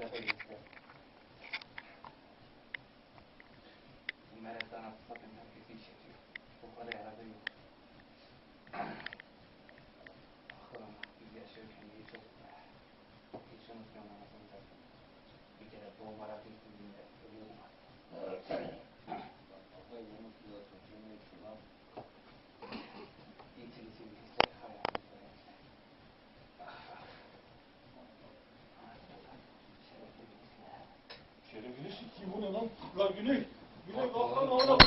سلف الإسلام ثم لا تنصب منها في سيشته وقال عربي أخرى إذا أشرك حميته إيش نسمع نظام ذلك إذا لبوه مراتب من ذلك edebilirsin ki bu ne lan? La güney. Güney kalkan ağla.